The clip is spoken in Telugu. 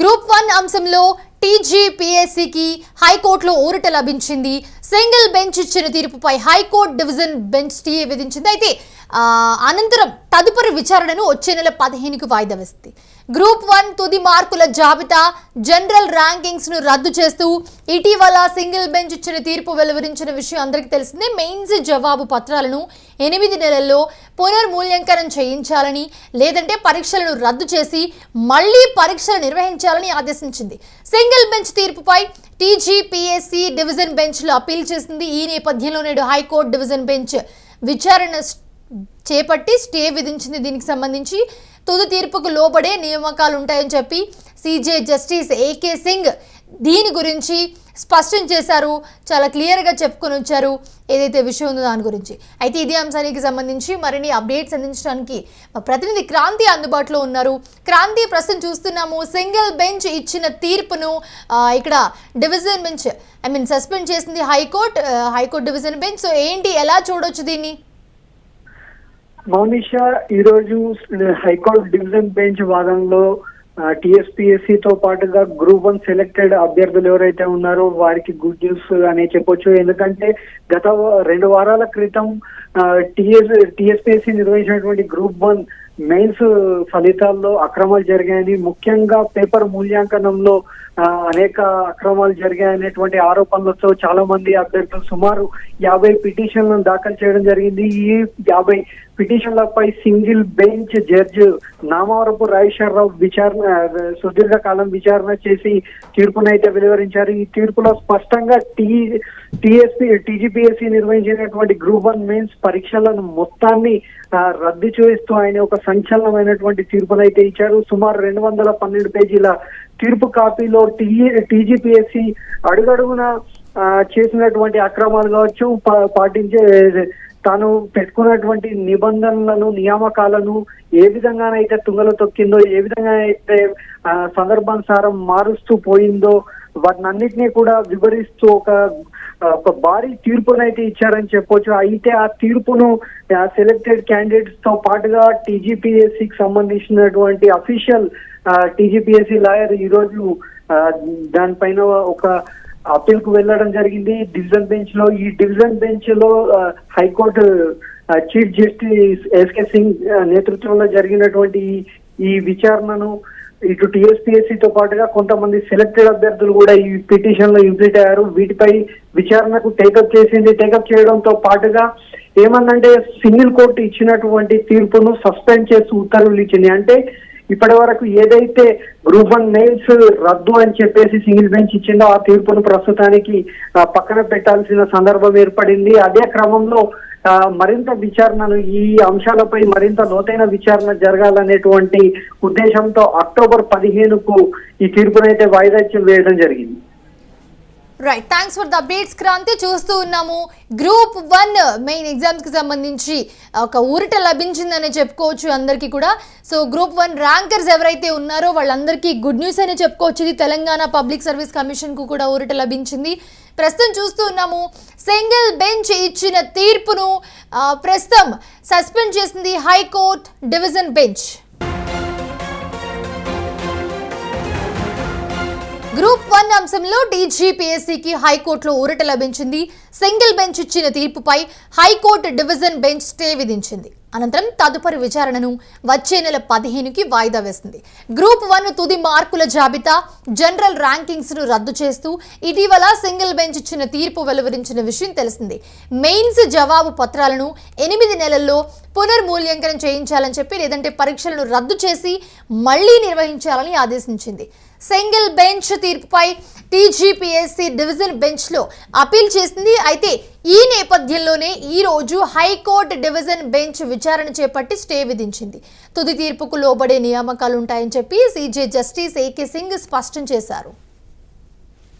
గ్రూప్ వన్ అంశంలో టీజీపీఎస్సీకి హైకోర్టులో ఊరట లభించింది. సింగిల్ బెంచ్ ఇచ్చిన తీర్పుపై హైకోర్టు డివిజన్ బెంచ్ టీఏ విధించింది. అయితే అనంతరం తదుపరి విచారణను వచ్చే నెల పదిహేనుకు వాయిదా వేస్తుంది గ్రూప్ వన్ తుది మార్కుల జాబితా జనరల్ ర్యాంకింగ్స్ను రద్దు చేస్తూ ఇటీవల సింగిల్ బెంచ్ ఇచ్చిన తీర్పు వెలువరించిన విషయం అందరికీ తెలిసిందే. మెయిన్స్ జవాబు పత్రాలను ఎనిమిది నెలల్లో పునర్మూల్యాంకనం చేయించాలని లేదంటే పరీక్షలను రద్దు చేసి మళ్ళీ పరీక్షలు నిర్వహించాలని ఆదేశించింది. సింగిల్ బెంచ్ తీర్పుపై టీజీపీఎస్సీ డివిజన్ బెంచ్లో అప్పీల్ చేసింది. ఈ నేపథ్యంలో నేడు హైకోర్టు డివిజన్ బెంచ్ విచారణ చేపట్టి స్టే విధించింది. దీనికి సంబంధించి తుది తీర్పుకు లోబడే నియామకాలు ఉంటాయని చెప్పి సీజే జస్టిస్ ఏకే సింగ్ దీని గురించి స్పష్టం చేశారు చాలా క్లియర్గా చెప్పుకొని వచ్చారు ఏదైతే విషయం ఉందో దాని గురించి. అయితే ఇదే అంశానికి సంబంధించి మరిన్ని అప్డేట్స్ అందించడానికి మా ప్రతినిధి క్రాంతి అందుబాటులో ఉన్నారు. క్రాంతి ప్రస్తుతం చూస్తున్నాము సింగిల్ బెంచ్ ఇచ్చిన తీర్పును ఇక్కడ division bench I mean suspend చేసింది high court high court division bench. So ఏంటి ఎలా చూడొచ్చు దీన్ని? మౌనిష ఈ రోజు హైకోర్టు డివిజన్ బెంచ్ వాదనలో టిఎస్పిఎస్సి తో పాటుగా గ్రూప్ వన్ సెలెక్టెడ్ అభ్యర్థులు ఎవరైతే ఉన్నారో వారికి గుడ్ న్యూస్ అనే చెప్పొచ్చు. ఎందుకంటే గత రెండు వారాల క్రితం టిఎస్ టిఎస్పిఎస్సి నిర్వహించినటువంటి గ్రూప్ వన్ మెయిన్స్ ఫలితాల్లో అక్రమాలు జరిగాయని ముఖ్యంగా పేపర్ మూల్యాంకనంలో అనేక అక్రమాలు జరిగాయనేటువంటి ఆరోపణలతో చాలా మంది అభ్యర్థులు సుమారు యాభై పిటిషన్లను దాఖలు చేయడం జరిగింది. ఈ యాభై పిటిషన్లపై single bench judge Namavarapu Rajeshwara Rao విచారణ సుదీర్ఘ కాలం విచారణ చేసి తీర్పునైతే వెలువరించారు. ఈ తీర్పులో స్పష్టంగా టీ టిఎస్పి టీజీపీఎస్సీ నిర్వహించినటువంటి గ్రూప్ వన్ మెయిన్స్ పరీక్షలను మొత్తాన్ని రద్దు చేస్తూ ఆయన ఒక సంచలనమైనటువంటి తీర్పునైతే ఇచ్చారు. సుమారు రెండు వందల పన్నెండు పేజీల తీర్పు కాపీలో టీ టీజీపీఎస్సీ అడుగడుగున ఆ, చేసినటువంటి అక్రమాలు కావచ్చు పా- పాటించే తాను పెట్టుకున్నటువంటి నిబంధనలను నియామకాలను ఏ విధంగానైతే తుంగలు తొక్కిందో ఏ విధంగా అయితే సందర్భానుసారం మారుస్తూ పోయిందో వాటినన్నిటినీ కూడా వివరిస్తూ ఒక ఒక భారీ తీర్పునైతే ఇచ్చారని చెప్పొచ్చు. అయితే ఆ తీర్పును సెలెక్టెడ్ క్యాండిడేట్స్తో పాటుగా టీజీపీఎస్సికి సంబంధించినటువంటి అఫీషియల్ టీజీపీఎస్సీ లాయర్ ఈ రోజు ఆ, దానిపైన ఒక అప్పీల్కు వెళ్ళడం జరిగింది. డివిజన్ బెంచ్లో ఈ డివిజన్ బెంచ్లో high court chief justice SK Singh నేతృత్వంలో జరిగినటువంటి ఈ విచారణను ఇటు టీఎస్పీఎస్సీతో పాటుగా కొంతమంది సెలెక్టెడ్ అభ్యర్థులు కూడా ఈ పిటిషన్లో ఇంప్లీట్ అయ్యారు. వీటిపై విచారణకు టేకప్ చేసింది. టేకప్ చేయడంతో పాటుగా ఏమందంటే సింగిల్ కోర్టు ఇచ్చినటువంటి తీర్పును సస్పెండ్ చేసి ఉత్తర్వులు ఇచ్చింది. అంటే ఇప్పటి వరకు ఏదైతే గ్రూప్ వన్ మెయిల్స్ రద్దు అని చెప్పేసి సింగిల్ బెంచ్ ఇచ్చిందో ఆ తీర్పును ప్రస్తుతానికి పక్కన పెట్టాల్సిన సందర్భం ఏర్పడింది. అదే క్రమంలో మరింత విచారణను ఈ అంశాలపై మరింత లోతైన విచారణ జరగాలనేటువంటి ఉద్దేశంతో అక్టోబర్ పదిహేనుకు ఈ తీర్పునైతే వాయిదా వేయడం జరిగింది. Right thanks for the updates Kranti. చూస్తూ ఉన్నాము. గ్రూప్ వన్ మెయిన్ ఎగ్జామ్స్కి సంబంధించి ఒక ఊరిట లభించిందనే చెప్పుకోవచ్చు అందరికీ కూడా. సో గ్రూప్ వన్ ర్యాంకర్స్ ఎవరైతే ఉన్నారో వాళ్ళందరికీ గుడ్ న్యూస్ అనే చెప్పుకోవచ్చు. ఇది తెలంగాణ పబ్లిక్ సర్వీస్ కమిషన్కు కూడా ఊరిట లభించింది. ప్రస్తుతం చూస్తూ ఉన్నాము. సింగిల్ బెంచ్ ఇచ్చిన తీర్పును ప్రస్తుతం సస్పెండ్ చేసింది high court division bench. Group one అంశంలో డీజీపీఎస్సీకి హైకోర్టులో ఊరట లభించింది. సింగిల్ బెంచ్ ఇచ్చిన తీర్పుపై high court division bench stay విధించింది. అనంతరం తదుపరి విచారణను వచ్చే నెల పదిహేనుకి వాయిదా వేసింది. గ్రూప్ వన్ తుది మార్కుల జాబితా జనరల్ ర్యాంకింగ్స్ను రద్దు చేస్తూ ఇటీవల సింగిల్ బెంచ్ ఇచ్చిన తీర్పు వెలువరించిన విషయం తెలిసింది. మెయిన్స్ జవాబు పత్రాలను ఎనిమిది నెలల్లో పునర్మూల్యాంకనం చేయించాలని చెప్పి లేదంటే పరీక్షలను రద్దు చేసి మళ్ళీ నిర్వహించాలని ఆదేశించింది. సింగిల్ బెంచ్ తీర్పుపై టీజీపీఎస్సీ డివిజన్ బెంచ్లో అపీల్ చేసింది. అయితే ఈ నేపథ్యంలోనే ఈ రోజు హైకోర్టు డివిజన్ బెంచ్ విచారణ చేపట్టి స్టే విధించింది. తుది తీర్పుకు లోబడే నియామకాలు ఉంటాయని చెప్పి సీజే జస్టిస్ ఏకే సింగ్ స్పష్టం చేశారు.